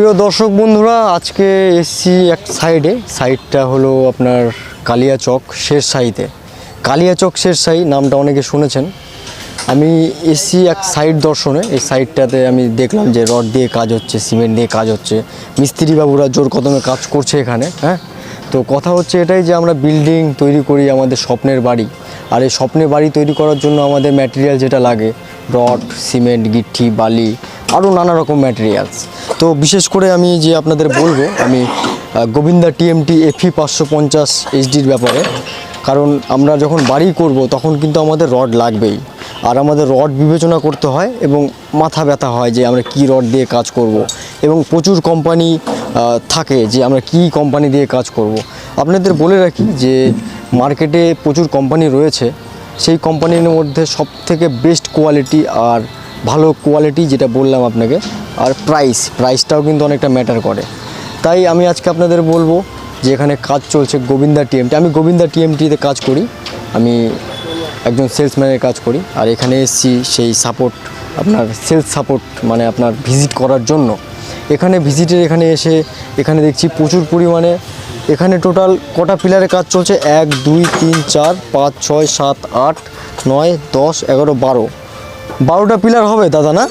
প্রিয় দর্শক বন্ধুরা, আজকে এসছি এক সাইডে। সাইডটা হলো আপনার কালিয়াচক শেরশাহিতে। কালিয়াচক শেরশাহী, নামটা অনেকে শুনেছেন। আমি এসছি এক সাইড দর্শনে। এই সাইডটাতে আমি দেখলাম যে রড দিয়ে কাজ হচ্ছে, সিমেন্ট দিয়ে কাজ হচ্ছে। মিস্ত্রি বাবুরা জোর কদমে কাজ করছে এখানে হ্যাঁ? তো কথা হচ্ছে এটাই যে আমরা বিল্ডিং তৈরি করি আমাদের স্বপ্নের বাড়ি। আর এই স্বপ্নের বাড়ি তৈরি করার জন্য আমাদের ম্যাটেরিয়াল যেটা লাগে রড, সিমেন্ট গিট্টি বালি, আরও নানা রকম ম্যাটেরিয়ালস তো বিশেষ করে আমি যে আপনাদের বলব, আমি গোবিন্দা টিএমটি এফি পাঁচশো পঞ্চাশ এইচডির ব্যাপারে। কারণ আমরা যখন বাড়ি করব, তখন কিন্তু আমাদের রড লাগবেই। আর আমাদের রড বিবেচনা করতে হয় এবং মাথা ব্যথা হয় যে আমরা কি রড দিয়ে কাজ করব। এবং প্রচুর কোম্পানি থাকে যে আমরা কি কোম্পানি দিয়ে কাজ করব। আপনাদের বলে রাখি যে মার্কেটে প্রচুর কোম্পানি রয়েছে। সেই কোম্পানির মধ্যে সব থেকে বেস্ট কোয়ালিটি আর ভালো কোয়ালিটি যেটা বললাম আপনাকে, আর প্রাইস প্রাইসটাও কিন্তু অনেকটা ম্যাটার করে। তাই আমি আজকে আপনাদের বলব যে এখানে কাজ চলছে গোবিন্দা টিএমটি আমি গোবিন্দা টিএমটিতে কাজ করি, আমি একজন সেলসম্যানের কাজ করি, আর এখানে এসেছি সেই সাপোর্ট আপনার সেলস সাপোর্ট মানে আপনার ভিজিট করার জন্য। এখানে ভিজিটের এখানে এসে, এখানে দেখছি প্রচুর পরিমাণে এখানে টোটাল কটা পিলারের কাজ চলছে? এক দুই তিন চার পাঁচ ছয় সাত আট নয় দশ এগারো বারো। বারোটা পিলার হবে দাদা না?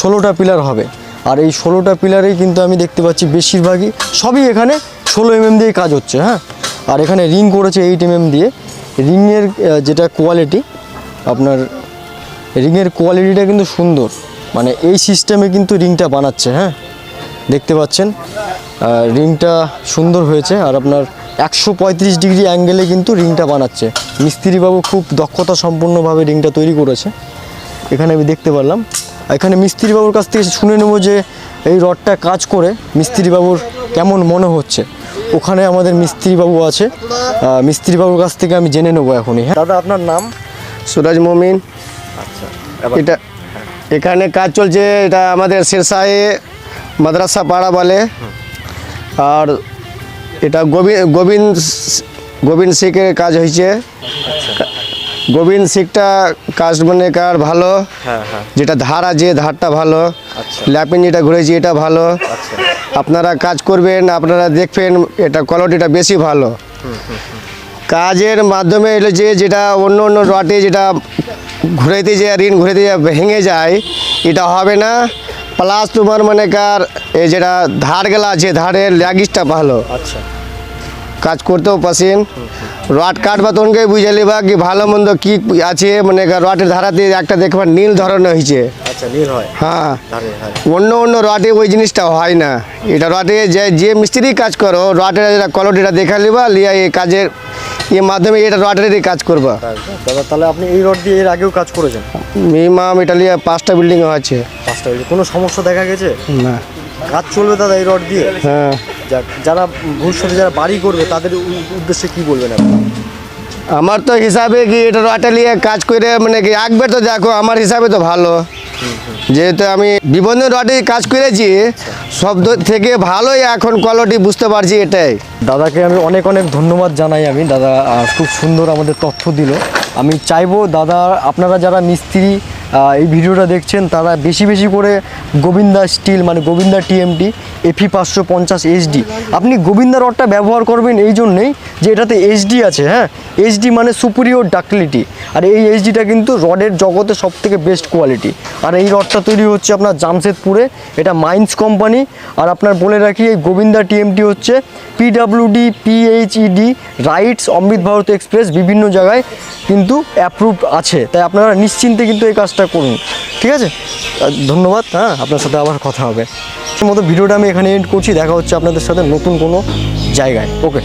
ষোলোটা পিলার হবে। আর এই ষোলোটা পিলারেই কিন্তু আমি দেখতে পাচ্ছি বেশিরভাগই সবই এখানে ষোলো এমএম দিয়ে কাজ হচ্ছে হ্যাঁ? আর এখানে রিং করেছে এইট এমএম দিয়ে। রিংয়ের যেটা কোয়ালিটি আপনার রিংয়ের কোয়ালিটিটা কিন্তু সুন্দর। মানে এই সিস্টেমে কিন্তু রিংটা বানাচ্ছে হ্যাঁ? দেখতে পাচ্ছেন? রিংটা সুন্দর হয়েছে আর আপনার একশো পঁয়ত্রিশ ডিগ্রি অ্যাঙ্গেলে কিন্তু রিংটা বানাচ্ছে। মিস্ত্রিবাবু খুব দক্ষতা সম্পূর্ণভাবে রিংটা তৈরি করেছে। এখানে আমি দেখতে পারলাম। এখানে মিস্ত্রিবাবুর কাছ থেকে শুনে নেব যে এই রডটা কাজ করে মিস্ত্রিবাবুর কেমন মনে হচ্ছে। ওখানে আমাদের মিস্ত্রিবাবু আছে। মিস্ত্রিবাবুর কাছ থেকে আমি জেনে নেব এখনই। হ্যাঁ দাদা আপনার নাম? সুরজ মমিন। আচ্ছা এটা এখানে কাজ চলছে এটা আমাদের শেরশাহে মাদ্রাসা পাড়া বলে। আর এটা গোবিন্দ গোবিন্দ গোবিন্দ শিখের কাজ হয়েছে। গোবিন্দ শিখটা কাজ মানে কার ভালো? হ্যাঁ হ্যাঁ। যেটা ধার আছে ধারটা ভালো। আচ্ছা। ল্যাপিন যেটা ঘুরেছে এটা ভালো। আচ্ছা। আপনারা কাজ করবেন আপনারা দেখবেন এটা কোয়ালিটিটা বেশি ভালো। কাজের মাধ্যমে এলো যে যেটা অন্য অন্য রটে যেটা ঘুরাইতে যায় ঋণ ঘুরাইতে যায় ভেঙে যায় এটা হবে না। প্লাস তোমার মনে কার এই যেটা ধার গেলা আছে ধারের ল্যাগিসটা ভালো। আচ্ছা। কাজ করতেও পাসেন রড কাটবা তখনকে বুঝে লিবা কি ভালো মন্দ কি আছে মানে রটের ধারাতে একটা দেখবা নীল ধরনের হয়েছে। আচ্ছা হয়। অন্য অন্য রটে ওই জিনিসটা হয় না। এটা রটে যে যে মিস্ত্রি কাজ করো রটের যেটা কোয়ালিটিটা দেখা লিবা লিয়া এই কাজের এর মাধ্যমে এটা রটেরই কাজ করবা। দাদা তাহলে আপনি এই রড দিয়ে এর আগেও কাজ করেছেন? মিনিমাম এটা লিয়া পাঁচটা বিল্ডিং আছে। পাঁচটা হয়েছে কোনো সমস্যা দেখা গেছে? না। কাজ চলবে দাদা এই রড দিয়ে? হ্যাঁ। যাক যারা ভবিষ্যতে যারা বাড়ি করবে তাদের উদ্দেশ্যে কি বলবেন আপনি? আমার তো হিসাবে কি এটা রটে নিয়ে কাজ করে মানে কি একবার তো দেখো আমার হিসাবে তো ভালো। যেহেতু আমি বিভিন্ন রডে কাজ করেছি সব থেকে ভালোই এখন কোয়ালিটি বুঝতে পারছি এটাই। দাদাকে আমি অনেক অনেক ধন্যবাদ জানাই আমি দাদা খুব সুন্দর আমাদের তথ্য দিল। আমি চাইব দাদা আপনারা যারা মিস্ত্রি এই ভিডিওটা দেখছেন, তারা বেশি বেশি করে গোবিন্দা স্টিল মানে গোবিন্দা টিএমটি এফি পাঁচশো পঞ্চাশ এইচডি আপনি গোবিন্দা রডটা ব্যবহার করবেন এই জন্যেই যে এটাতে এইচডি আছে হ্যাঁ? এইচডি মানে সুপিরিয়র ডাকলিটি আর এই এইচডিটা কিন্তু রডের জগতে সব থেকে বেস্ট কোয়ালিটি আর এই রডটা তৈরি হচ্ছে আপনার জামশেদপুরে, এটা মাইন্স কোম্পানি। আর আপনার বলে রাখি, এই গোবিন্দা টিএমটি হচ্ছে PWD PHED RITES Amrit Bharat Express বিভিন্ন জায়গায় কিন্তু অ্যাপ্রুভড আছে। তাই আপনারা নিশ্চিন্তে কিন্তু এই কাজটা করুন, ঠিক আছে? ধন্যবাদ হ্যাঁ আপনার সাথে আবার কথা হবে। মতো ভিডিওটা আমি এখানে এন্ড করছি, দেখা হচ্ছে আপনাদের সাথে নতুন কোনো জায়গায়। ওকে